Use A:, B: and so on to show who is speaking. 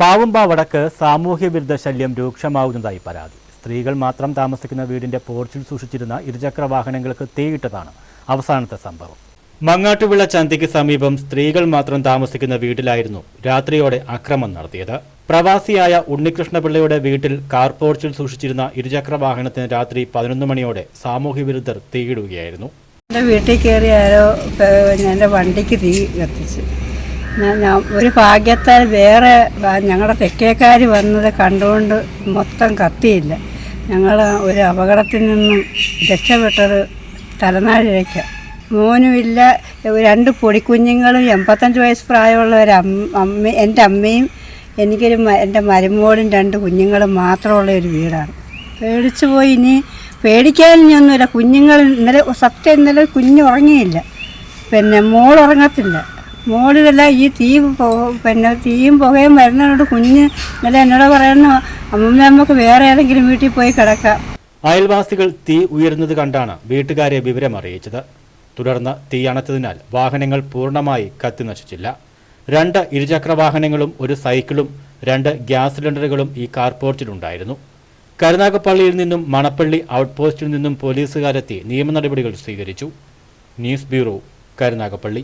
A: പാവുമ്പ വടക്ക് സാമൂഹ്യ വിരുദ്ധ ശല്യം രൂക്ഷമാവുന്നതായി പരാതി. സ്ത്രീകൾ മാത്രം താമസിക്കുന്ന വീടിന്റെ പോർച്ചിൽ സൂക്ഷിച്ചിരുന്ന ഇരുചക്ര വാഹനങ്ങൾക്ക് തീയിട്ടതാണ് അവസാനത്തെ സംഭവം. മങ്ങാട്ടുവിള ചന്തിക്ക് സമീപം സ്ത്രീകൾ മാത്രം താമസിക്കുന്ന വീട്ടിലായിരുന്നു രാത്രിയോടെ അക്രമം നടത്തിയത്. പ്രവാസിയായ ഉണ്ണികൃഷ്ണപിള്ളയുടെ വീട്ടിൽ കാർ പോർച്ചിൽ സൂക്ഷിച്ചിരുന്ന ഇരുചക്ര വാഹനത്തിന് രാത്രി പതിനൊന്ന് മണിയോടെ സാമൂഹ്യ വിരുദ്ധർ തീയിടുകയായിരുന്നു.
B: എന്റെ വീട്ടിൽ കയറി ആരോ എന്റെ എന്റെ വണ്ടിക്ക് തീ കത്തിച്ച്. ഒരു ഭാഗ്യത്താൽ വേറെ ഞങ്ങളുടെ തെക്കേക്കാർ വന്നത് കണ്ടുകൊണ്ട് മൊത്തം കത്തിയില്ല. ഞങ്ങൾ ഒരു അപകടത്തിൽ നിന്നും രക്ഷപ്പെട്ടത് തലനാടിലേക്ക് മോനുമില്ല രണ്ട് പൊടിക്കുഞ്ഞുങ്ങളും എൺപത്തഞ്ച് വയസ്സ് പ്രായമുള്ള ഒരു അമ്മ എന്റെ അമ്മയും എനിക്കൊരു എന്റെ മരുമോളും രണ്ട് കുഞ്ഞുങ്ങളും മാത്രമുള്ള ഒരു വീടാണ്. പേടിച്ചു പോയി ഇനി പേടിക്കാനൊന്നുമില്ല കുഞ്ഞുങ്ങൾ ഇന്നലെ സത്യം ഇന്നലെ കുഞ്ഞുറങ്ങിയില്ല പിന്നെ മോൾ ഉറങ്ങത്തില്ല. മോളിലല്ല ഈ തീ പിന്നെ തീയും പുകയും വരുന്നതിനോട് കുഞ്ഞ് ഇന്നലെ എന്നോട് പറയുന്നു അമ്മമ്മ നമുക്ക് വേറെ ഏതെങ്കിലും വീട്ടിൽ പോയി കിടക്കാം.
A: അയൽവാസികൾ തീ ഉയരുന്നത് കണ്ടാണ് വീട്ടുകാരെ വിവരം അറിയിച്ചത്. തുടർന്ന് തീ അണച്ചതിനാൽ വാഹനങ്ങൾ പൂർണമായി കത്തിനശിച്ചില്ല രണ്ട് ഇരുചക്ര വാഹനങ്ങളും ഒരു സൈക്കിളും രണ്ട് ഗ്യാസ് സിലിണ്ടറുകളും ഈ കാർ പോർച്ചിലുണ്ടായിരുന്നു കരുനാഗപ്പള്ളിയിൽ നിന്നും മണപ്പള്ളി ഔട്ട് പോസ്റ്റിൽ നിന്നും പോലീസുകാരെത്തി നിയമ നടപടികൾ സ്വീകരിച്ചു. News bureau Karunagappally.